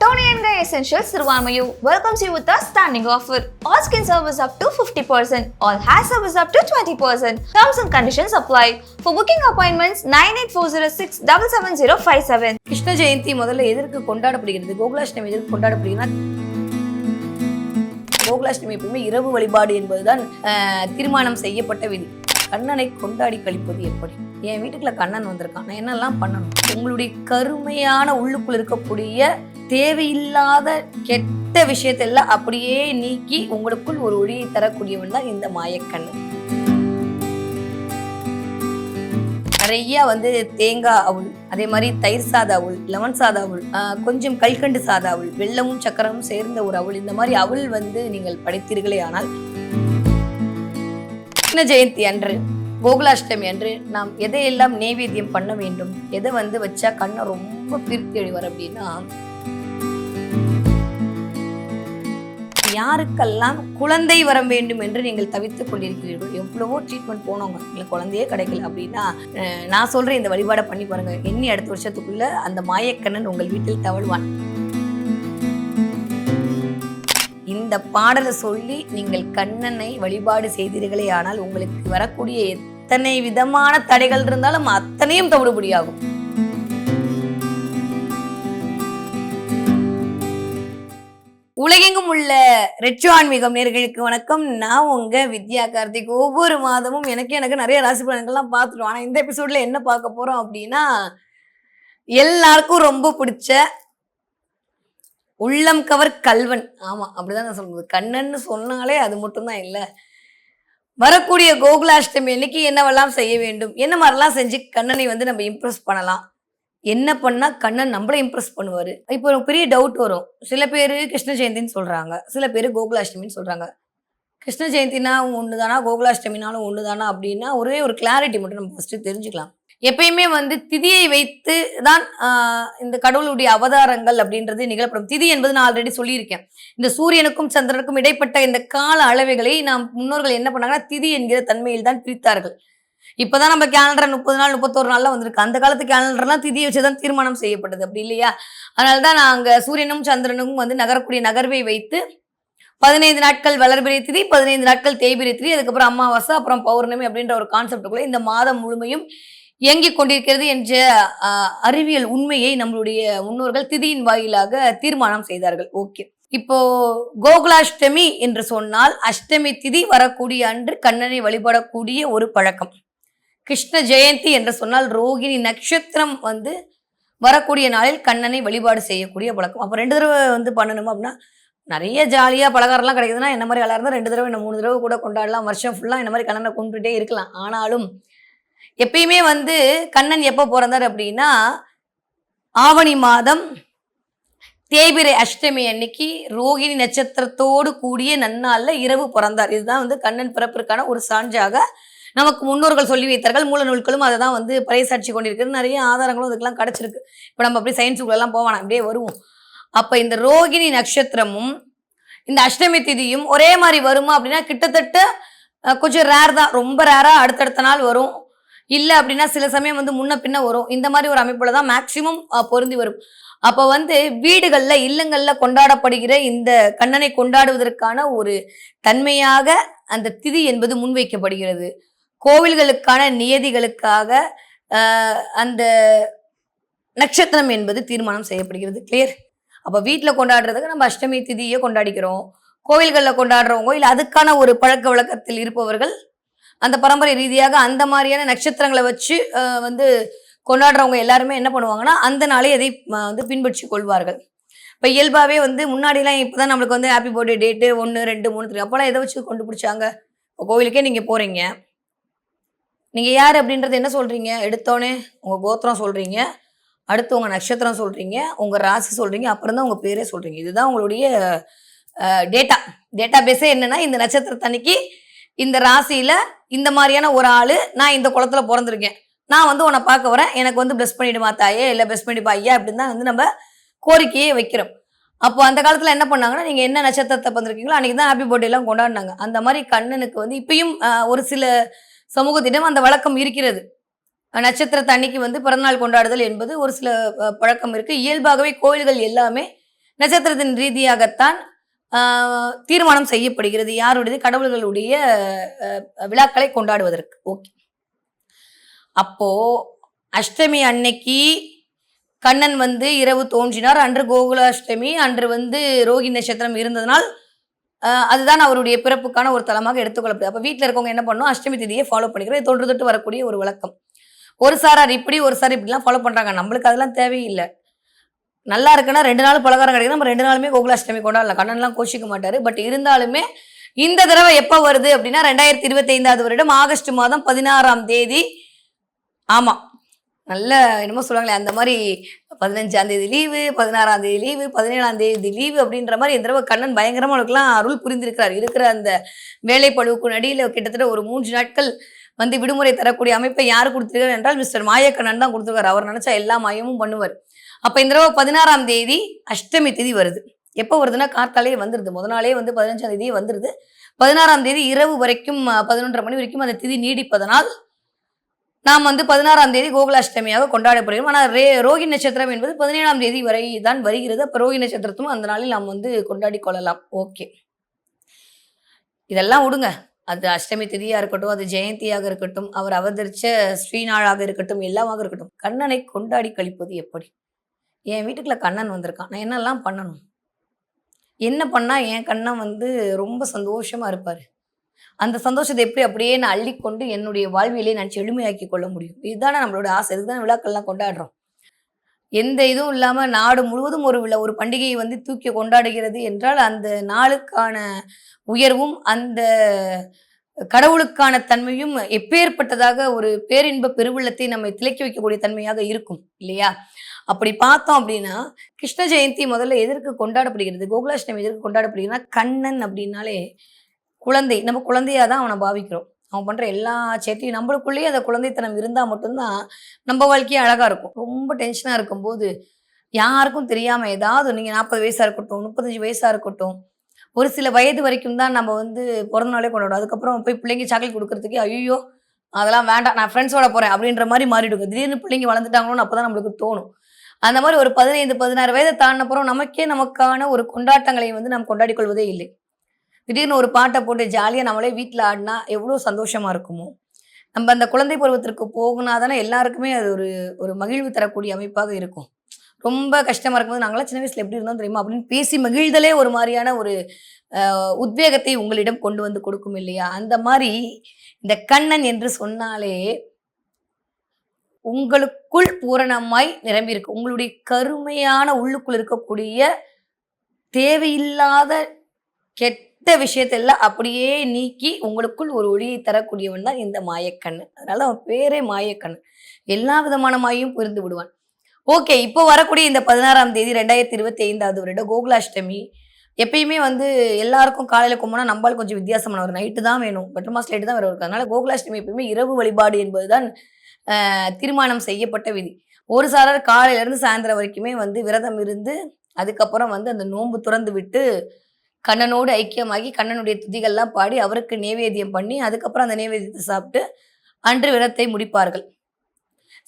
Tony and Guy Essentials Sirvamayu welcomes you with a standing offer. All skin service up to 50%, all hair service up to 20%. Terms and conditions apply. For booking appointments 98406 77057. Krishna Jayanthi முதல்ல எதற்கு கொண்டாடப்படுகிறது கோகுலாஷ்டமி எதற்கு கொண்டாடப்படுகிறது கோகுலாஷ்டமி எப்பவுமே இரவு வழிபாடு என்பதுதான் தீர்மானம் செய்யப்பட்ட விதி கண்ணனை கொண்டாடி கழிப்பது எப்படி என் வீட்டுக்குள்ள கண்ணன் வந்திருக்கான் நான் என்னெல்லாம் பண்ணணும் உங்களுடைய கருமையான உள்ளுக்குள்ள இருக்கக்கூடிய தேவையில்லாத கெட்ட விஷயத்தெல்லாம் அப்படியே நீக்கி உங்களுக்குள் ஒரு ஒளியை தரக்கூடியவன் தான் இந்த மாயக்கண்ணு நிறைய வந்து தேங்காய் அவுள் அதே மாதிரி தயிர் சாத அவுள் லெமன் சாத அவுள் ஆஹ் கொஞ்சம் கல்கண்டு சாத அவுள் வெள்ளமும் சக்கரமும் சேர்ந்த ஒரு அவுள் இந்த மாதிரி அவுள் வந்து நீங்கள் படைத்தீர்களே ஆனால் கிருஷ்ண ஜெயந்தி அன்று கோகுலாஷ்டமி அன்று நாம் எதையெல்லாம் நெய்வேத்தியம் பண்ண வேண்டும் எதை வந்து வச்சா கண்ணை ரொம்ப பிரித்து வர அப்படின்னா யாருக்கெல்லாம் குழந்தை வர வேண்டும் என்று நீங்கள் தவித்துக் கொண்டிருக்கிறீர்கள் எவ்வளவோ ட்ரீட்மெண்ட் போனவங்க எங்களுக்கு குழந்தையே கிடைக்கல அப்படின்னா நான் சொல்றேன் இந்த வழிபாடை பண்ணி பாருங்க. எண்ணி அடுத்த வருஷத்துக்குள்ள அந்த மாயக்கண்ணன் உங்கள் வீட்டில் தவழ்வான். இந்த பாடலை சொல்லி நீங்கள் கண்ணனை வழிபாடு செய்தீர்களே ஆனால் உங்களுக்கு வரக்கூடிய எத்தனை விதமான தடைகள் இருந்தாலும் அத்தனையும் தவிடுபடியாகும். உள்ள ரெட்சோ ஆன்மீகம் நேர்களுக்கு வணக்கம். நான் உங்க வித்யா கார்த்திக். ஒவ்வொரு மாதமும் எனக்கு எனக்கு நிறைய ராசி பலன்கள்லாம் பார்த்துருவோம் ஆனால் இந்த எபிசோட்ல என்ன பார்க்க போறோம் அப்படின்னா எல்லாருக்கும் ரொம்ப பிடிச்ச உள்ளம் கவர் கல்வன். ஆமா அப்படிதான் நான் சொல்றது. கண்ணன்னு சொன்னாலே அது மட்டும்தான் இல்லை. வரக்கூடிய கோகுலாஷ்டமி அன்னைக்கு என்னவெல்லாம் செய்ய வேண்டும்? என்ன மாதிரிலாம் செஞ்சு கண்ணனை வந்து நம்ம இம்ப்ரெஸ் பண்ணலாம்? என்ன பண்ணா கண்ணன் நம்மளை இம்ப்ரெஸ் பண்ணுவாரு. இப்போ ஒரு பெரிய டவுட் வரும். சில பேர் கிருஷ்ண ஜெயந்தின்னு சொல்றாங்க. சில பேர் கோகுலாஷ்டமின்னு சொல்றாங்க. கிருஷ்ண ஜெயந்தினா தானா கோகுலாஷ்டமினாலும் ஒன்று தானா அப்படின்னா ஒரே ஒரு கிளாரிட்டி மட்டும் நம்ம ஃபஸ்ட்டு தெரிஞ்சுக்கலாம். எப்பயுமே வந்து திதியை வைத்து தான் இந்த கடவுளுடைய அவதாரங்கள் அப்படின்றது நிகழப்படும். திதி என்பது நான் ஆல்ரெடி சொல்லியிருக்கேன். இந்த சூரியனுக்கும் சந்திரனுக்கும் இடைப்பட்ட இந்த கால அளவுகளை நாம் முன்னோர்கள் என்ன பண்ணாங்கன்னா திதி என்கிற தன்மையில் தான் பிரித்தார்கள். இப்போதான் நம்ம கேலண்டர் முப்பது நாள் முப்பத்தோரு நாளில் வந்திருக்கு. அந்த காலத்து கேலண்டர்லாம் திதியை வச்சு தான் தீர்மானம் செய்யப்பட்டது. அப்படி இல்லையா? அதனால தான் நாங்க சூரியனும் சந்திரனுக்கும் வந்து நகரக்கூடிய நகர்வை வைத்து பதினைந்து நாட்கள் வளர்பிறை திதி பதினைந்து நாட்கள் தேய்பிரி திதி அதுக்கப்புறம் அமாவாசை அப்புறம் பௌர்ணமி அப்படின்ற ஒரு கான்செப்டுக்குள்ளே இந்த மாதம் முழுமையும் இயங்கிக் கொண்டிருக்கிறது என்ற அறிவியல் உண்மையை நம்மளுடைய முன்னோர்கள் திதியின் வாயிலாக தீர்மானம் செய்தார்கள். ஓகே. இப்போ கோகுலாஷ்டமி என்று சொன்னால் அஷ்டமி திதி வரக்கூடிய அன்று கண்ணனை வழிபடக்கூடிய ஒரு பழக்கம். கிருஷ்ண ஜெயந்தி என்று சொன்னால் ரோகிணி நட்சத்திரம் வந்து வரக்கூடிய நாளில் கண்ணனை வழிபாடு செய்யக்கூடிய பழக்கம் அப்போ ரெண்டு தடவை வந்து பண்ணணுமா அப்படின்னா நிறைய ஜாலியாக பலகாரம்லாம் கிடைக்குதுன்னா என்ன மாதிரி எல்லாரும் ரெண்டு தடவை என்ன மூணு தடவை கூட கொண்டாடலாம். வருஷம் ஃபுல்லாக இந்த மாதிரி கண்ணனை கொண்டுட்டே இருக்கலாம். ஆனாலும் எப்பயுமே வந்து கண்ணன் எப்போ பிறந்தார் அப்படின்னா ஆவணி மாதம் தேய்பிரை அஷ்டமி அன்னைக்கு ரோகிணி நட்சத்திரத்தோடு கூடிய நன்னாளில் இரவு பிறந்தார். இதுதான் வந்து கண்ணன் பிறப்பிற்கான ஒரு சான்றாக நமக்கு முன்னோர்கள் சொல்லி வைத்தார்கள் மூல நூல்களும் அதை தான் வந்து பறைசாட்சி கொண்டிருக்கிறது. நிறைய ஆதாரங்களும் அதுக்கெல்லாம் கிடச்சிருக்கு. இப்போ நம்ம அப்படியே சயின்ஸுக்குள்ளெல்லாம் போவானா? அப்படியே வருவோம். அப்போ இந்த ரோகிணி நட்சத்திரமும் இந்த அஷ்டமி திதியும் ஒரே மாதிரி வருமா அப்படின்னா கிட்டத்தட்ட கொஞ்சம் ரேர் தான். ரொம்ப ரேராக அடுத்தடுத்த நாள் வரும். இல்லை அப்படின்னா சில சமயம் வந்து முன்ன பின்ன வரும். இந்த மாதிரி ஒரு அமைப்பில் தான் மேக்சிமம் பொருந்தி வரும். அப்போ வந்து வீடுகளில் இல்லங்களில் கொண்டாடப்படுகிற இந்த கண்ணனை கொண்டாடுவதற்கான ஒரு தன்மையாக அந்த திதி என்பது முன்வைக்கப்படுகிறது. கோவில்களுக்கான நியதிகளுக்காக அந்த நட்சத்திரம் என்பது தீர்மானம் செய்யப்படுகிறது. கிளியர் அப்போ வீட்டில் கொண்டாடுறதுக்கு நம்ம அஷ்டமி திதியை கொண்டாடிக்கிறோம். கோவில்களில் கொண்டாடுறவங்க இல்லை அதுக்கான ஒரு பழக்க வழக்கத்தில் இருப்பவர்கள் அந்த பரம்பரை ரீதியாக அந்த மாதிரியான நட்சத்திரங்களை வச்சு வந்து கொண்டாடுறவங்க எல்லாருமே என்ன பண்ணுவாங்கன்னா அந்த நாளே அதை வந்து பின்பற்றி கொள்வார்கள். இப்போ இயல்பாகவே வந்து முன்னாடிலாம் இப்போ தான் நம்மளுக்கு வந்து ஹாப்பி பர்த்டே டேட்டு ஒன்று ரெண்டு மூணு த்ரீ அப்போலாம் எதை வச்சு கொண்டு பிடிச்சாங்க இப்போ கோவிலுக்கே நீங்கள் போகிறீங்க நீங்கள் யார் அப்படின்றது என்ன சொல்கிறீங்க எடுத்தோடனே உங்கள் கோத்திரம் சொல்கிறீங்க அடுத்து உங்கள் நட்சத்திரம் சொல்கிறீங்க உங்கள் ராசி சொல்கிறீங்க அப்புறம் தான் உங்கள் பேரே சொல்கிறீங்க இதுதான் உங்களுடைய டேட்டா டேட்டா பேஸே என்னென்னா இந்த நட்சத்திரத்தன்னைக்கு இந்த ராசியில் இந்த மாதிரியான ஒரு ஆள் நான் இந்த குளத்தில் பிறந்திருக்கேன். நான் வந்து உன்னை பார்க்க வரேன். எனக்கு வந்து ப்ளஸ் பண்ணிடுமா தாயே? இல்லை ப்ளஸ் பண்ணிப்பா ஐயா? அப்படின்னு தான் வந்து நம்ம கோரிக்கையே வைக்கிறோம். அப்போ அந்த காலத்தில் என்ன பண்ணாங்கன்னா நீங்கள் என்ன நட்சத்திரத்தை பிறந்திருக்கீங்களோ அன்றைக்கி தான் ஹாப்பி பர்த்டேலாம் கொண்டாடினாங்க. அந்த மாதிரி கண்ணனுக்கு வந்து இப்பயும் ஒரு சில சமூகத்திடம் அந்த வழக்கம் இருக்கிறது. நட்சத்திரத்தை அன்னைக்கு வந்து பிறந்தநாள் கொண்டாடுதல் என்பது ஒரு சில பழக்கம் இருக்கு. இயல்பாகவே கோயில்கள் எல்லாமே நட்சத்திரத்தின் ரீதியாகத்தான் தீர்மானம் செய்யப்படுகிறது. யாருடைய கடவுள்களுடைய விழாக்களை கொண்டாடுவதற்கு. ஓகே. அப்போ அஷ்டமி அன்னைக்கு கண்ணன் வந்து இரவு தோன்றினார். அன்று கோகுலாஷ்டமி அன்று வந்து ரோகி நட்சத்திரம் இருந்ததனால் அதுதான் அவருடைய பிறப்புக்கான ஒரு தலமாக எடுத்துக்கொள்ளப்படுது. அப்போ வீட்டில் இருக்கவங்க என்ன பண்ணும்? அஷ்டமி திதியை ஃபாலோ பண்ணிக்கிறோம் தொன்று தொட்டு வரக்கூடிய ஒரு வழக்கம் ஒரு சாரார் இப்படி ஒரு சார் இப்படிலாம் ஃபாலோ பண்ணுறாங்க நம்மளுக்கு அதெல்லாம் தேவையில்லை. நல்லா இருக்குன்னா ரெண்டு நாள் பலகாரம் கிடைக்கும் நம்ம ரெண்டு நாளுமே கோகுலாஷ்டமி கொண்டாடலாம். கண்ணன்லாம் கோஷிக்க மாட்டார். பட் இருந்தாலுமே இந்த தடவை எப்போ வருது அப்படின்னா ரெண்டாயிரத்தி இருபத்தி ஐந்தாவது வருடம் ஆகஸ்ட் மாதம் பதினாறாம் தேதி. ஆமாம் நல்ல என்னமோ சொல்லுவாங்களே அந்த மாதிரி பதினஞ்சாம் தேதி லீவு பதினாறாம் தேதி லீவு பதினேழாம் தேதி லீவு அப்படின்ற மாதிரி இந்த தடவை கண்ணன் பயங்கரமாக அவளுக்குலாம் அருள் புரிந்திருக்கிறார். இருக்கிற அந்த வேலைப்பழுவுக்கு நடியில் கிட்டத்தட்ட ஒரு மூன்று நாட்கள் வந்து விடுமுறை தரக்கூடிய அமைப்பை யார் கொடுத்துருக்காரு என்றால் மிஸ்டர் மாயக்கண்ணன் தான் கொடுத்துருக்காரு. அவர் நினச்சா எல்லா மாயமும் பண்ணுவார். அப்போ இந்த தடவை பதினாறாம் தேதி அஷ்டமி திதி வருது. எப்போ வருதுன்னா கார்த்தாலே வந்துடுது முத நாளே வந்து பதினஞ்சாம் தேதியே வந்துடுது பதினாறாம் தேதி இரவு வரைக்கும் பதினொன்றரை மணி வரைக்கும் அந்த திதி நீடிப்பதனால் நாம் வந்து பதினாறாம் தேதி கோகுலாஷ்டமியாக கொண்டாடப்படுகிறோம். ஆனால் ரே ரோகி நட்சத்திரம் என்பது பதினேழாம் தேதி வரை தான் வருகிறது. அப்போ ரோகி நட்சத்திரத்தும் அந்த நாளில் நாம் வந்து கொண்டாடி கொள்ளலாம். ஓகே. இதெல்லாம் விடுங்க. அது அஷ்டமி திதியாக இருக்கட்டும் அது ஜெயந்தியாக இருக்கட்டும் அவர் அவதரிச்ச ஸ்ரீநாளாக இருக்கட்டும் எல்லாமாக இருக்கட்டும். கண்ணனை கொண்டாடி கழிப்பது எப்படி? என் வீட்டுக்குள்ள கண்ணன் வந்திருக்கான். நான் என்னெல்லாம் பண்ணணும்? என்ன பண்ணால் என் கண்ணன் வந்து ரொம்ப சந்தோஷமாக இருப்பார்? அந்த சந்தோஷத்தை எப்படி அப்படியே நான் அள்ளிக்கொண்டு என்னுடைய வாழ்வியலை நான் செழுமையாக்கி கொள்ள முடியும். இதுதானே நம்மளோட ஆசை. இதுதான் விழாக்கள்லாம் கொண்டாடுறோம். எந்த இதுவும் இல்லாமல் நாடு முழுவதும் ஒரு விழா ஒரு பண்டிகையை வந்து தூக்கி கொண்டாடுகிறது என்றால் அந்த நாளுக்கான உயர்வும் அந்த கடவுளுக்கான தன்மையும் எப்பேற்பட்டதாக ஒரு பேரின்ப பெருவெள்ளத்தை நம்மை திளைக்க வைக்கக்கூடிய தன்மையாக இருக்கும் இல்லையா? அப்படி பார்த்தோம் அப்படின்னா கிருஷ்ண ஜெயந்தி முதல்ல எதற்கு கொண்டாடப்படுகிறது? கோகுலாஷ்டமி எதற்கு கொண்டாடப்படுகிறதுனா கண்ணன் அப்படின்னாலே குழந்தை நம்ம குழந்தையாக தான் அவனை பாவிக்கிறோம். அவன் பண்ணுற எல்லா சேட்டையும் நம்மளுக்குள்ளேயே அந்த குழந்தைத்தனம் இருந்தால் மட்டும்தான் நம்ம வாழ்க்கையே அழகாக இருக்கும். ரொம்ப டென்ஷனாக இருக்கும்போது யாருக்கும் தெரியாமல் ஏதாவது நீங்கள் நாற்பது வயசாக இருக்கட்டும் முப்பத்தஞ்சு வயசாக இருக்கட்டும் ஒரு சில வயது வரைக்கும் தான் நம்ம வந்து பிறந்த நாளே கொண்டாடும் அதுக்கப்புறம் போய் பிள்ளைங்க சாக்லேட் கொடுக்குறதுக்கு ஐயோ அதெல்லாம் வேண்டாம் நான் ஃப்ரெண்ட்ஸோட போகிறேன் அப்படின்ற மாதிரி மாறிடுங்க. திடீர்னு பிள்ளைங்க வளர்ந்துட்டாங்களோன்னு அப்பதான் நம்மளுக்கு தோணும். அந்த மாதிரி ஒரு பதினைந்து பதினாறு வயதை தாண்டினப்புறம் நமக்கே நமக்கான ஒரு கொண்டாட்டங்களை வந்து நாம் கொண்டாடி கொள்வதே இல்லை. திடீர்னு ஒரு பாட்டை போட்டு ஜாலியாக நம்மளே வீட்டில் ஆடினா எவ்வளோ சந்தோஷமாக இருக்குமோ. நம்ம அந்த குழந்தை பருவத்திற்கு போகுனா தானே எல்லாருக்குமே அது ஒரு ஒரு மகிழ்வு தரக்கூடிய அமைப்பாக இருக்கும். ரொம்ப கஷ்டமாக இருக்கும்போது நாங்களாம் சின்ன வயசில் எப்படி இருந்தோம் தெரியுமா? அப்படின்னு பேசி மகிழ்தலே ஒரு மாதிரியான ஒரு உத்வேகத்தை உங்களிடம் கொண்டு வந்து கொடுக்கும் இல்லையா? அந்த மாதிரி இந்த கண்ணன் என்று சொன்னாலே உங்களுக்குள் பூரணமாய் நிரம்பி இருக்கு உங்களுடைய கருமையான உள்ளுக்குள் இருக்கக்கூடிய தேவையில்லாத கெட் கெட்ட விஷயத்தெல்லாம் அப்படியே நீக்கி உங்களுக்குள் ஒரு ஒளியை தரக்கூடியவன் தான் இந்த மாயக்கண்ணு. அதனால அவன் பேரே மாயக்கண்ணு. எல்லா விதமான மாயும் புரிந்து விடுவான். ஓகே இப்போ வரக்கூடிய இந்த பதினாறாம் தேதி ரெண்டாயிரத்தி இருபத்தி ஐந்தாவது வருடம் கோகுலாஷ்டமி எப்பயுமே வந்து எல்லாருக்கும் காலையில் கும்பினா நம்மளால் கொஞ்சம் வித்தியாசமான ஒரு நைட்டு தான் வேணும். பெட்ரோல் மாஸ் லைட்டு தான் வரும் அதனால கோகுலாஷ்டமி எப்பயுமே இரவு வழிபாடு என்பதுதான் தீர்மானம் செய்யப்பட்ட விதி. ஒரு சாரர் காலையிலேருந்து சாயந்தரம் வரைக்குமே வந்து விரதம் இருந்து அதுக்கப்புறம் வந்து அந்த நோன்பு துறந்து விட்டு கண்ணனோடு ஐக்கியமாகி கண்ணனுடைய துதிகள்லாம் பாடி அவருக்கு நேவேத்தியம் பண்ணி அதுக்கப்புறம் அந்த நேவேத்தியத்தை சாப்பிட்டு அன்று விரதத்தை முடிப்பார்கள்.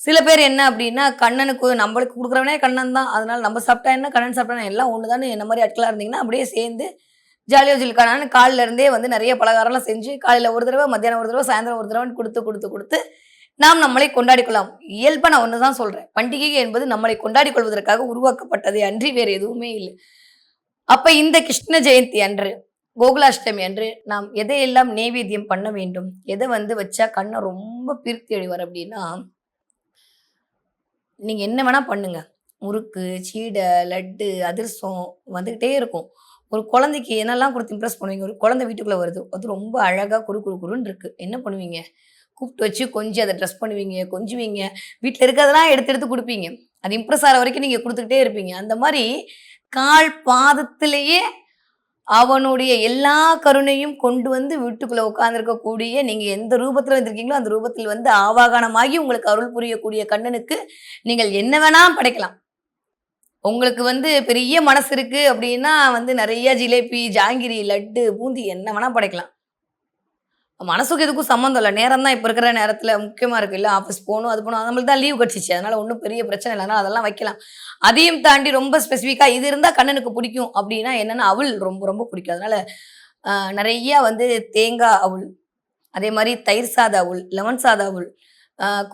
சில பேர் என்ன அப்படின்னா கண்ணனுக்கு நம்மளுக்கு கொடுக்குறவனே கண்ணன் தான். அதனால நம்ம சாப்பிட்டா என்ன? கண்ணன் சாப்பிட்டா எல்லாம் ஒன்று தானே என்ன மாதிரி ஆட்களாக இருந்தீங்கன்னா அப்படியே சேர்ந்து ஜாலியாக ஜில்கானான்னு காலில் இருந்தே வந்து நிறைய பலகாரம்லாம் செஞ்சு காலையில் ஒரு தடவை மத்தியானம் ஒரு தடவை சாயந்தரம் ஒரு தடவை கொடுத்து கொடுத்து கொடுத்து நாம் நம்மளை கொண்டாடி கொள்ளலாம். இயல்பாக நான் ஒன்று தான் சொல்கிறேன் பண்டிகை என்பது நம்மளை கொண்டாடி கொள்வதற்காக உருவாக்கப்பட்டதே அன்றி வேறு எதுவுமே இல்லை. அப்ப இந்த கிருஷ்ண ஜெயந்தி அன்று கோகுலாஷ்டமி அன்று நாம் எதையெல்லாம் நெய்வேத்தியம் பண்ண வேண்டும்? எதை வந்து வச்சா கண்ணை ரொம்ப பிரித்தி அழிவார் அப்படின்னா நீங்க என்ன வேணா பண்ணுங்க. முறுக்கு சீடை லட்டு அதிரசம் வந்துக்கிட்டே இருக்கும். ஒரு குழந்தைக்கு என்னெல்லாம் கொடுத்து இம்ப்ரெஸ் பண்ணுவீங்க? ஒரு குழந்தை வீட்டுக்குள்ளே வருது. அது ரொம்ப அழகாக குறு குறு குருன்னு இருக்குது என்ன பண்ணுவீங்க? கூப்பிட்டு வச்சு கொஞ்சம் அதை ட்ரெஸ் பண்ணுவீங்க கொஞ்சுவீங்க. வீட்டில் இருக்கிறதெல்லாம் எடுத்து எடுத்து கொடுப்பீங்க. அது இம்ப்ரெஸ் ஆகிற வரைக்கும் நீங்கள் கொடுத்துக்கிட்டே இருப்பீங்க. அந்த மாதிரி கால் பாதத்திலேயே அவனுடைய எல்லா கருணையும் கொண்டு வந்து வீட்டுக்குள்ளே உட்காந்துருக்கக்கூடிய நீங்கள் எந்த ரூபத்தில் வந்திருக்கீங்களோ அந்த ரூபத்தில் வந்து ஆவாகனமாகி உங்களுக்கு அருள் புரியக்கூடிய கண்ணனுக்கு நீங்கள் என்ன வேணால் படைக்கலாம். உங்களுக்கு வந்து பெரிய மனசு இருக்குது அப்படின்னா வந்து நிறைய ஜிலேபி ஜாங்கிரி லட்டு பூந்தி என்ன வேணால் படைக்கலாம். மனசுக்கு எதுக்கும் சம்மந்தம் இல்லை. நேரம் தான் இப்போ இருக்கிற நேரத்தில் முக்கியமாக இருக்கு. இல்லை ஆஃபீஸ் போகணும் அது போகணும். நம்மளுக்கு தான் லீவ் கிடச்சிச்சு அதனால் ஒன்றும் பெரிய பிரச்சனை இல்லைனா அதெல்லாம் வைக்கலாம். அதையும் தாண்டி ரொம்ப ஸ்பெசிஃபிக்காக இது இருந்தால் கண்ணனுக்கு பிடிக்கும். அப்படின்னா என்னென்னா அவள் ரொம்ப ரொம்ப பிடிக்கும். அதனால் நிறையா வந்து தேங்காய் அவள் அதே மாதிரி தயிர் சாத அவள் லெமன் சாத அவள்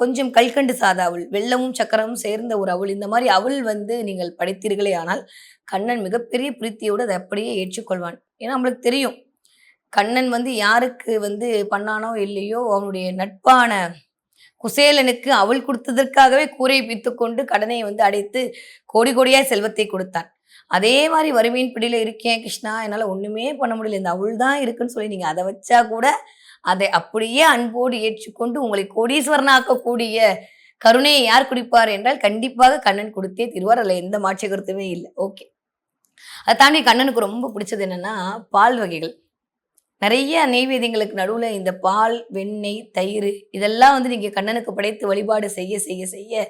கொஞ்சம் கல்கண்டு சாத அவள் வெள்ளமும் சக்கரமும் சேர்ந்த ஒரு அவள். இந்த மாதிரி அவள் வந்து நீங்கள் படைத்தீர்களே ஆனால் கண்ணன் மிகப்பெரிய பிரீத்தியோடு அதை அப்படியே ஏற்றுக்கொள்வான். ஏன்னா நம்மளுக்கு தெரியும். கண்ணன் வந்து யாருக்கு வந்து பண்ணானோ இல்லையோ அவனுடைய நட்பான குசேலனுக்கு அவள் கொடுத்ததற்காகவே கூரை பித்து கொண்டு கடனை வந்து அடைத்து கோடி கோடியாய் செல்வத்தை கொடுத்தான். அதே மாதிரி வறுமையின் பிடியில் இருக்கேன் கிருஷ்ணா என்னால் ஒன்றுமே பண்ண முடியல. இந்த அவள் தான் இருக்குன்னு சொல்லி நீங்கள் அதை வச்சா கூட அதை அப்படியே அன்போடு ஏற்றுக்கொண்டு உங்களை கோடீஸ்வரனாக்கக்கூடிய கருணையை யார் குடிப்பார் என்றால் கண்டிப்பாக கண்ணன் கொடுத்தே திருவார். அதில் எந்த மாற்று கருத்துமே இல்லை. ஓகே. அதை தாண்டி கண்ணனுக்கு ரொம்ப பிடிச்சது என்னென்னா பால் வகைகள். நிறைய நெய்வேதியங்களுக்கு நடுவில் இந்த பால் வெண்ணெய் தயிர் இதெல்லாம் வந்து நீங்கள் கண்ணனுக்கு படைத்து வழிபாடு செய்ய செய்ய செய்ய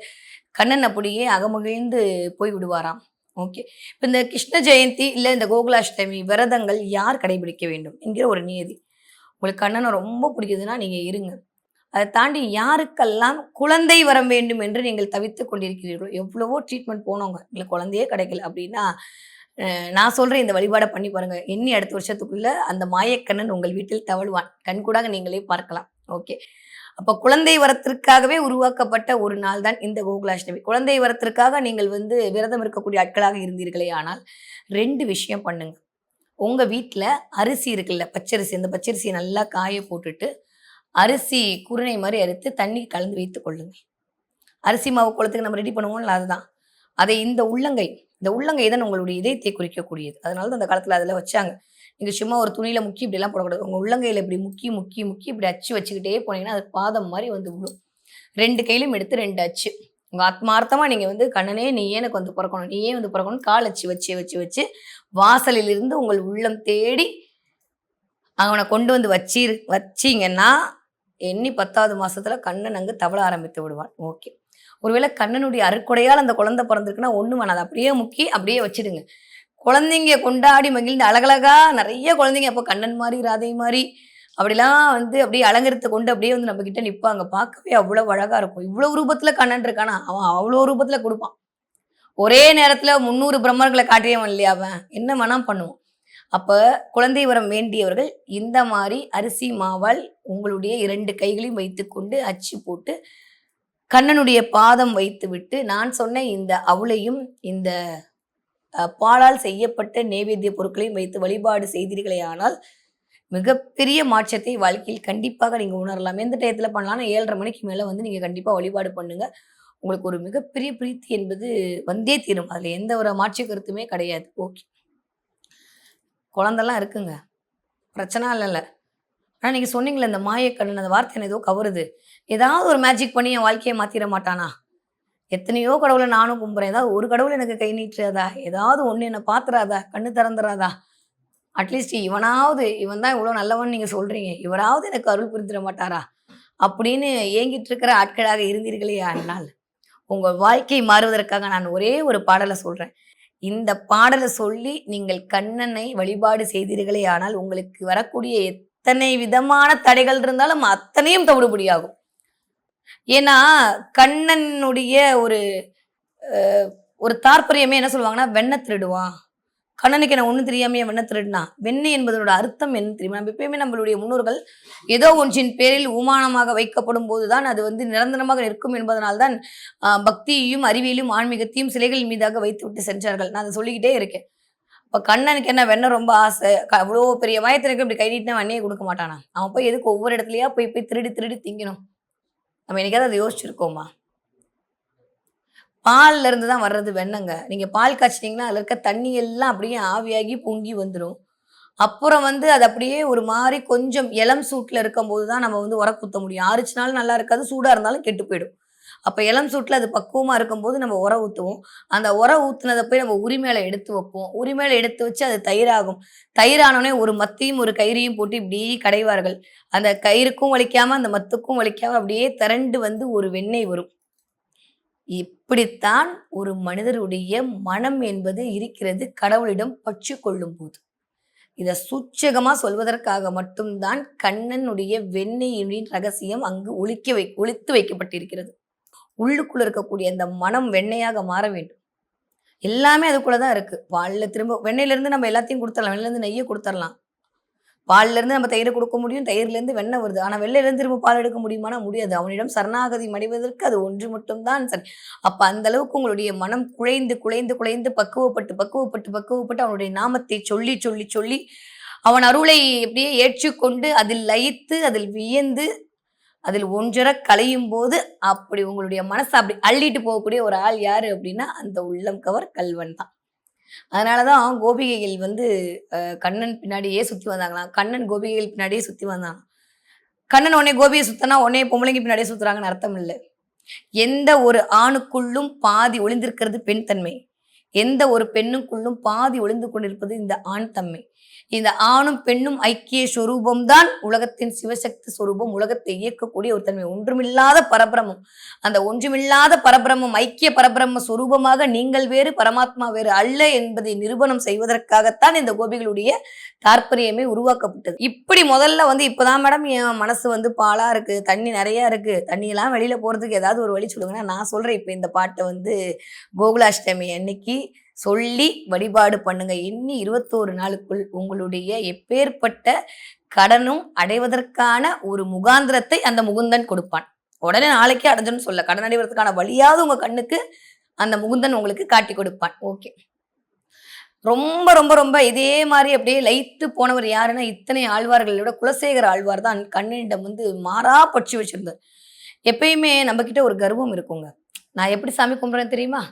கண்ணன் அப்படியே அகமகிழ்ந்து போய் விடுவாராம். ஓகே. இப்போ இந்த கிருஷ்ண ஜெயந்தி இல்லை இந்த கோகுலாஷ்டமி விரதங்கள் யார் கடைபிடிக்க வேண்டும் என்கிற ஒரு நியதி. உங்களுக்கு கண்ணனை ரொம்ப பிடிக்குதுன்னா நீங்கள் இருங்க. அதை தாண்டி யாருக்கெல்லாம் குழந்தை வர வேண்டும் என்று நீங்கள் தவித்து கொண்டிருக்கிறீர்களோ எவ்வளவோ ட்ரீட்மெண்ட் போனவங்க இல்லை குழந்தையே கிடைக்கல அப்படின்னா நான் சொல்கிறேன் இந்த வழிபாடை பண்ணி பாருங்கள் எண்ணி அடுத்த வருஷத்துக்குள்ள அந்த மாயக்கண்ணன் உங்கள் வீட்டில் தவழ்வான். கண்கூடாக நீங்களே பார்க்கலாம். ஓகே. அப்போ குழந்தை வரத்திற்காகவே உருவாக்கப்பட்ட ஒரு நாள் தான் இந்த கோகுலாஷ்டமி. குழந்தை வரத்திற்காக நீங்கள் வந்து விரதம் இருக்கக்கூடிய ஆட்களாக இருந்தீர்களே ஆனால் ரெண்டு விஷயம் பண்ணுங்க. உங்கள் வீட்டில் அரிசி இருக்குல்ல பச்சரிசி. அந்த பச்சரிசியை நல்லா காய போட்டுட்டு அரிசி குருணை மாதிரி அறுத்து தண்ணி கலந்து வைத்துக் கொள்ளுங்கள். அரிசி மாவு குளத்துக்கு நம்ம ரெடி பண்ணுவோம்ல அதுதான். அதை இந்த உள்ளங்கை இந்த உள்ளங்கை தான் உங்களுடைய இதயத்தை குறிக்கக்கூடியது. அதனால தான் அந்த காலத்தில் அதில் வச்சாங்க. நீங்க சும்மா ஒரு துணியில முக்கி இப்படிலாம் போடக்கூடாது. உங்க உள்ளங்கையில இப்படி முக்கி முக்கி முக்கி இப்படி அச்சு வச்சுக்கிட்டே போனீங்கன்னா அது பாதம் மாதிரி வந்து விடும் ரெண்டு கையிலும் எடுத்து ரெண்டு அச்சு. உங்க ஆத்மார்த்தமா நீங்க வந்து கண்ணனே நீ எனக்கு வந்து பிறக்கணும். நீயே வந்து பிறக்கணும் கால் அச்சு வச்சு வச்சு வச்சு வாசலில் இருந்து உங்கள் உள்ளம் தேடி அவனை கொண்டு வந்து வச்சிரு வச்சீங்கன்னா எண்ணி பத்தாவது மாசத்துல கண்ணன் அங்கு தவள ஆரம்பித்து விடுவான். ஓகே. ஒருவேளை கண்ணனுடைய அருட்கொடையால் அந்த குழந்தை பிறந்திருக்குன்னா ஒன்று வேணாம். அதை அப்படியே முக்கி அப்படியே வச்சிடுங்க. குழந்தைங்க கொண்டாடி மகிழ்ந்து அழகழகா நிறைய குழந்தைங்க அப்போ கண்ணன் மாதிரி ராதை மாதிரி அப்படிலாம் வந்து அப்படியே அலங்கரித்து கொண்டு அப்படியே வந்து நம்ம கிட்ட நிற்பாங்க பார்க்கவே அவ்வளோ அழகா இருக்கும். இவ்வளோ ரூபத்தில் கண்ணன் இருக்கானா? அவன் அவ்வளோ ரூபத்தில் கொடுப்பான். ஒரே நேரத்தில் முந்நூறு பிரம்மர்களை காட்டியவன் இல்லையா அவன்? என்ன வேணாம் பண்ணுவான். அப்போ குழந்தை வரம் வேண்டியவர்கள் இந்த மாதிரி அரிசி மாவால் உங்களுடைய இரண்டு கைகளையும் வைத்துக்கொண்டு அச்சு போட்டு கண்ணனுடைய பாதம் வைத்துவிட்டு நான் சொன்ன இந்த அவளையும் இந்த பாலால் செய்யப்பட்ட நேவேத்திய பொருட்களையும் வைத்து வழிபாடு செய்தீர்களே ஆனால் மிகப்பெரிய மாற்றத்தை வாழ்க்கையில் கண்டிப்பாக நீங்க உணரலாம். எந்த டயத்துல பண்ணலாம்னா ஏழரை மணிக்கு மேல வந்து நீங்க கண்டிப்பா வழிபாடு பண்ணுங்க. உங்களுக்கு ஒரு மிகப்பெரிய பிரீத்தி என்பது வந்தே தீரும். அதுல எந்த ஒரு மாற்று கருத்துமே கிடையாது. ஓகே. குழந்தெல்லாம் இருக்குங்க. பிரச்சனை இல்லைல்ல. ஆனால் நீங்கள் சொன்னீங்களே இந்த மாயக்கண்ணன் அந்த வார்த்தை என்ன ஏதோ கவருது. ஏதாவது ஒரு மேஜிக் பண்ணி என் வாழ்க்கையை மாற்றிட மாட்டானா? எத்தனையோ கடவுளை நானும் கும்புறேன். ஏதாவது ஒரு கடவுள் எனக்கு கை நீட்டுறாதா? ஏதாவது ஒன்று என்னை பார்த்துறாதா கண்ணு திறந்துறாதா? அட்லீஸ்ட் இவனாவது இவன் தான் இவ்வளோ நல்லவன் நீங்கள் சொல்கிறீங்க இவராவது எனக்கு அருள் புரிந்துட மாட்டாரா? அப்படின்னு ஏங்கிட்டு இருக்கிற ஆட்களாக இருந்தீர்களே ஆனால் உங்கள் வாழ்க்கை மாறுவதற்காக நான் ஒரே ஒரு பாடலை சொல்கிறேன் இந்த பாடலை சொல்லி நீங்கள் கண்ணனை வழிபாடு செய்தீர்களே ஆனால் உங்களுக்கு வரக்கூடிய எத்தனை விதமான தடைகள் இருந்தாலும் அத்தனையும் தவிடுபடியாகும். ஏன்னா கண்ணனுடைய ஒரு ஒரு தாற்பயமே என்ன சொல்லுவாங்கன்னா வெண்ண திருடுவான். கண்ணனுக்கு என்ன ஒன்றும் தெரியாமையே வெண்ண திருடுனா வெண்ணெய் என்பதனோட அர்த்தம் என்ன தெரியுமா? நம்ம எப்பயுமே நம்மளுடைய முன்னோர்கள் ஏதோ ஒன்றின் பேரில் உமானமாக வைக்கப்படும் போதுதான் அது வந்து நிரந்தரமாக நிற்கும் என்பதனால்தான் பக்தியையும் அறிவியலும் ஆன்மீகத்தையும் சிலைகள் மீதாக வைத்து விட்டு சென்றார்கள். நான் அதை சொல்லிக்கிட்டே இருக்கேன். இப்போ கண்ணனுக்கு என்ன வெண்ண ரொம்ப ஆசை. அவ்வளோ பெரிய வயத்திற்கு இப்படி கை நீட்டினா கொடுக்க மாட்டானா? அவன் போய் எதுக்கு ஒவ்வொரு இடத்துலயா போய் போய் திருடி திருடி திங்கணும்? நம்ம என்னைக்காவது அதை யோசிச்சிருக்கோமா? பால்ல இருந்து தான் வர்றது வெண்ணங்க. நீங்க பால் காய்ச்சிட்டீங்கன்னா அதுல இருக்க தண்ணி எல்லாம் அப்படியே ஆவியாகி பொங்கி வந்துடும் அப்புறம் வந்து அது அப்படியே ஒரு மாதிரி கொஞ்சம் இளம் சூட்டில் இருக்கும்போது தான் நம்ம வந்து உர குத்த முடியும். ஆறுச்சுனாலும் நல்லா இருக்காது சூடாக இருந்தாலும் கெட்டு போயிடும். அப்போ இளம் சூட்டில் அது பக்குவமாக இருக்கும்போது நம்ம உரம் ஊற்றுவோம் அந்த உரம் ஊற்றுனதை போய் நம்ம உரிமையில எடுத்து வைப்போம். உரிமையில எடுத்து வச்சு அது தயிராகும். தயிரானோடனே ஒரு மத்தையும் ஒரு கயிறையும் போட்டு இப்படி கடைவார்கள். அந்த கயிறுக்கும் வலிக்காம அந்த மத்துக்கும் வலிக்காம அப்படியே திரண்டு வந்து ஒரு வெண்ணெய் வரும். இப்படித்தான் ஒரு மனிதருடைய மனம் என்பது இருக்கிறது கடவுளிடம் பற்றி கொள்ளும் போது. இதை சூச்சகமாக சொல்வதற்காக மட்டும்தான் கண்ணனுடைய வெண்ணெயின் ரகசியம் அங்கு ஒழிக்க வை ஒழித்து வைக்கப்பட்டிருக்கிறது. உள்ளுக்குள்ள இருக்கக்கூடிய அந்த மனம் வெண்ணையாக மாற வேண்டும். எல்லாமே அதுக்குள்ளே தான் இருக்கு. பால்ல திரும்ப வெண்ணெயிலேருந்து நம்ம எல்லாத்தையும் கொடுத்துடலாம். வெண்ணிலேருந்து நெய்யை கொடுத்துடலாம். பாலிலேருந்து நம்ம தயிரை கொடுக்க முடியும். தயிர்லேருந்து வெண்ணெய் வருது. ஆனால் வெள்ளையிலேருந்து திரும்ப பால் எடுக்க முடியுமானா முடியாது. அவனிடம் சரணாகதி மடிவதற்கு அது ஒன்று மட்டும்தான் சரி. அப்போ அந்த அளவுக்கு உங்களுடைய மனம் குழைந்து குழைந்து குழைந்து பக்குவப்பட்டு பக்குவப்பட்டு பக்குவப்பட்டு அவனுடைய நாமத்தை சொல்லி சொல்லி சொல்லி அவன் அருளை எப்படியே ஏற்றுக்கொண்டு அதில் லயித்து அதில் வியந்து அதில் ஒன்றர கலையும் போது அப்படி உங்களுடைய மனசை அப்படி அள்ளிட்டு போகக்கூடிய ஒரு ஆள் யார் அப்படின்னா அந்த உள்ளம் கவர் கல்வன் தான். அதனாலதான் கோபிகைகள் வந்து கண்ணன் பின்னாடியே சுற்றி வந்தாங்களாம். கண்ணன் கோபிகைகள் பின்னாடியே சுற்றி வந்தாங்க கண்ணன் உடனே கோபியை சுத்தனா உடனே பொம்பளைங்க பின்னாடியே சுத்துறாங்கன்னு அர்த்தம் இல்லை. எந்த ஒரு ஆணுக்குள்ளும் பாதி ஒளிந்திருக்கிறது பெண் தன்மை. எந்த ஒரு பெண்ணுக்குள்ளும் பாதி ஒளிந்து கொண்டிருப்பது இந்த ஆண் தன்மை. இந்த ஆணும் பெண்ணும் ஐக்கிய சொரூபம் தான் உலகத்தின் சிவசக்தி சொரூபம். உலகத்தை இயக்கக்கூடிய ஒரு தன்மை. ஒன்றுமில்லாத பரபிரமம். அந்த ஒன்றுமில்லாத பரபிரமம் ஐக்கிய பரபிரம்ம சொரூபமாக நீங்கள் வேறு பரமாத்மா வேறு அல்ல என்பதை நிரூபணம் செய்வதற்காகத்தான் இந்த கோபிகளுடைய தாற்பயமே உருவாக்கப்பட்டது. இப்படி முதல்ல வந்து இப்பதான் மேடம் என் மனசு வந்து பாலா இருக்கு. தண்ணி நிறைய இருக்கு. தண்ணி எல்லாம் வெளியில போறதுக்கு ஏதாவது ஒரு வழி சொல்லுங்கன்னா நான் சொல்றேன். இப்ப இந்த பாட்டை வந்து கோகுலாஷ்டமி அன்னைக்கு சொல்லி வழிபாடு பண்ணுங்க. எண்ணி இருபத்தோரு நாளுக்குள் உங்களுடைய எப்பேற்பட்ட கடனும் அடைவதற்கான ஒரு முகாந்திரத்தை அந்த முகுந்தன் கொடுப்பான். உடனே நாளைக்கே அடைஞ்சோன்னு சொல்ல. கடன் அடைவதற்கான வழியாவது உங்க கண்ணுக்கு அந்த முகுந்தன் உங்களுக்கு காட்டி கொடுப்பான். ஓகே. ரொம்ப ரொம்ப ரொம்ப இதே மாதிரி அப்படியே லைத்து போனவர் யாருன்னா இத்தனை ஆழ்வார்களோட குலசேகர ஆழ்வார் தான் கண்ணனிடம் வந்து மாறா பட்சி வச்சிருந்தார். எப்பயுமே நம்மக்கிட்ட ஒரு கர்வம் இருக்குங்க. நான் எப்படி சாமி கும்பிட்றேன் தெரியுமா?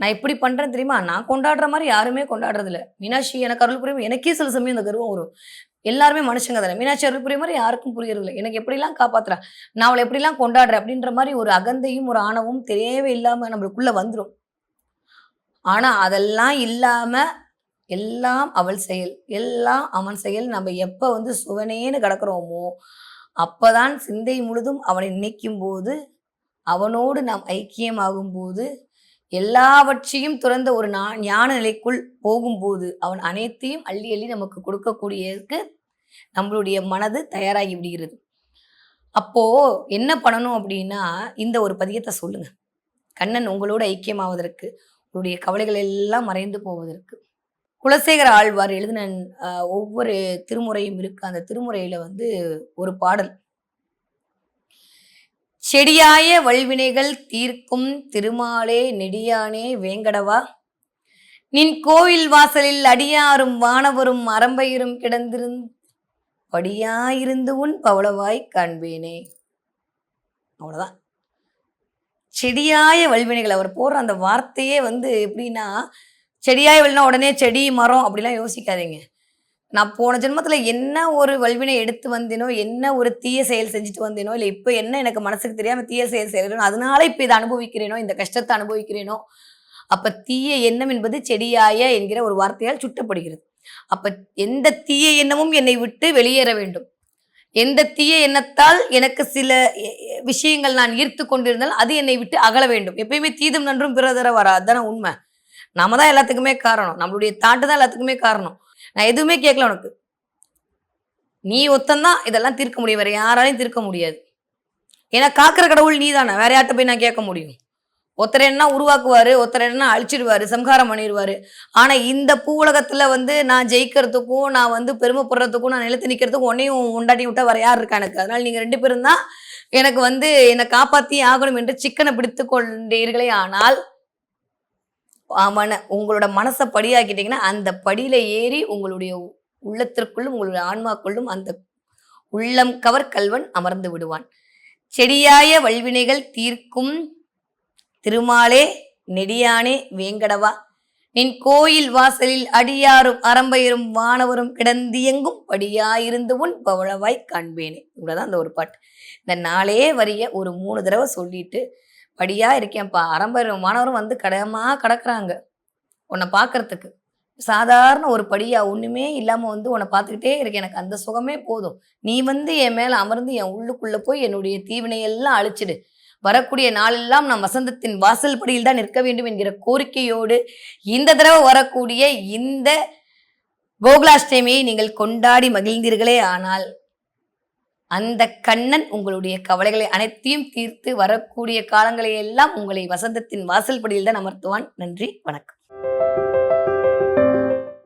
நான் எப்படி பண்றேன் தெரியுமா? நான் கொண்டாடுற மாதிரி யாருமே கொண்டாடுறதில்ல. மீனாட்சி எனக்கு அருள் புரியும். எனக்கே சில சமயம் இந்த கர்வம் வரும். எல்லாருமே மனுஷங்க தானே. மீனாட்சி அருள் புரிய மாதிரி யாருக்கும் புரியறதில்ல. எனக்கு எப்படிலாம் காப்பாத்துறா? நான் அவளை எப்படிலாம் கொண்டாடுறேன்? அப்படின்ற மாதிரி ஒரு அகந்தையும் ஒரு ஆணவும் தெரியவே இல்லாம நம்மளுக்குள்ள வந்துடும் ஆனா அதெல்லாம் இல்லாம எல்லாம் அவள் செயல். எல்லாம் அவன் செயல். நம்ம எப்ப வந்து சுவனேன்னு கிடக்குறோமோ அப்பதான் சிந்தை முழுதும் அவனை நினைக்கும் போது அவனோடு நாம் ஐக்கியமாகும் போது எல்லாவற்றையும் துறந்த ஒரு நா- ஞான நிலைக்குள் போகும்போது அவன் அனைத்தையும் அள்ளி அள்ளி நமக்கு கொடுக்கக்கூடியதுக்கு நம்மளுடைய மனது தயாராகி விடுகிறது. அப்போ என்ன பண்ணணும் அப்படின்னா இந்த ஒரு பதியத்தை சொல்லுங்க. கண்ணன் உங்களோட ஐக்கியமாவதற்கு உங்களுடைய கவலைகள் எல்லாம் மறைந்து போவதற்கு. குலசேகர ஆழ்வார் எழுதின ஒவ்வொரு திருமுறையும் இருக்கு. அந்த திருமுறையில வந்து ஒரு பாடல். செடியாய வல்வினைகள் தீர்க்கும் திருமாலே நெடியானே வேங்கடவா. நின் கோயில் வாசலில் அடியாரும் வானவரும் அரம்பையரும் கிடந்திருந் படியாயிருந்து உன் பவளவாய் காண்பேனே. அவ்வளவுதான். செடியாய வல்வினைகள் அவர் போடுற அந்த வார்த்தையே வந்து எப்படின்னா செடியாய வல்னா உடனே செடி மரம் அப்படிலாம் யோசிக்காதீங்க. நான் போன ஜென்மத்தில் என்ன ஒரு வல்வினை எடுத்து வந்தேனோ என்ன ஒரு தீய செயல் செஞ்சுட்டு வந்தேனோ இல்லை இப்போ என்ன எனக்கு மனசுக்கு தெரியாமல் தீய செயல் செய்கிறேனோ அதனால இப்போ இதை அனுபவிக்கிறேனோ இந்த கஷ்டத்தை அனுபவிக்கிறேனோ அப்போ தீய எண்ணம் என்பது செடியாய என்கிற ஒரு வார்த்தையால் சுட்டப்படுகிறது. அப்போ எந்த தீய எண்ணமும் என்னை விட்டு வெளியேற வேண்டும். எந்த தீய எண்ணத்தால் எனக்கு சில விஷயங்கள் நான் ஈர்த்து கொண்டிருந்தால் அது என்னை விட்டு அகல வேண்டும். எப்பயுமே தீதும் நன்றும் பிறதர வராது. தானே உண்மை. நம்ம தான் எல்லாத்துக்குமே காரணம். நம்மளுடைய தாட்டு தான் எல்லாத்துக்குமே காரணம். நான் எதுவுமே கேட்கல உனக்கு. நீ ஒத்தந்தான் இதெல்லாம் தீர்க்க முடியும். வேற யாராலையும் தீர்க்க முடியாது. ஏன்னா காக்கிற கடவுள் நீ தானே வேற யார்கிட்ட போய் நான் கேட்க முடியும்? ஒருத்தர் என்ன உருவாக்குவாரு ஒருத்தர் என்ன அழிச்சிடுவாரு சம்ஹாரம் பண்ணிடுவாரு. ஆனா இந்த பூ உலகத்தில் வந்து நான் ஜெயிக்கிறதுக்கும் நான் வந்து பெருமைப்படுறதுக்கும் நான் நிலத்து நிக்கிறதுக்கும் உன்னையும் உண்டாட்டி விட்டா வர யார் இருக்கா எனக்கு? அதனால நீங்க ரெண்டு பேரும் தான் எனக்கு வந்து என்னை காப்பாத்தி ஆகணும் என்று சிக்கனை பிடித்து கொண்டீர்களே ஆனால் மன உங்களோட மனசை படியாக்கிட்டீங்கன்னா அந்த படியில ஏறி உங்களுடைய உள்ளத்திற்குள்ளும் உங்களுடைய ஆன்மாக்குள்ளும் அந்த உள்ளம் கவர் கல்வன் அமர்ந்து விடுவான். செடியாய வல்வினைகள் தீர்க்கும் திருமாலே நெடியானே வேங்கடவா. நின் கோயில் வாசலில் அடியாரும் அரம்பையரும் வானவரும் கிடந்தியங்கும் படியாயிருந்து உன் பவளவாய் காண்பேனே. இவ்வளவுதான் அந்த ஒரு பாட்டு. இந்த நாளே வரிய ஒரு மூணு தடவை சொல்லிட்டு படியா இருக்கேன்ப்பா. அரம்பரும் மாணவரும் வந்து கடமா கடக்குறாங்க. உன்னை பார்க்கறதுக்கு சாதாரண ஒரு படியா ஒண்ணுமே இல்லாம வந்து உன்னை பார்த்துக்கிட்டே இருக்கேன் எனக்கு அந்த சுகமே போதும். நீ வந்து என் மேல அமர்ந்து என் உள்ளுக்குள்ள போய் என்னுடைய தீவினையெல்லாம் அழிச்சிடு. வரக்கூடிய நாளெல்லாம் நான் வசந்தத்தின் வாசல் படியில் தான் நிற்க வேண்டும் என்கிற கோரிக்கையோடு இந்த தடவை வரக்கூடிய இந்த கோகுலாஷ்டமியை நீங்கள் கொண்டாடி மகிழ்ந்தீர்களே ஆனால் அந்த கண்ணன் உங்களுடைய கவலைகளை அனைத்தையும் தீர்த்து வரக்கூடிய காலங்களை எல்லாம் உங்களை வசந்தத்தின் வாசல்படியில் தான் அமர்த்துவான். நன்றி வணக்கம்.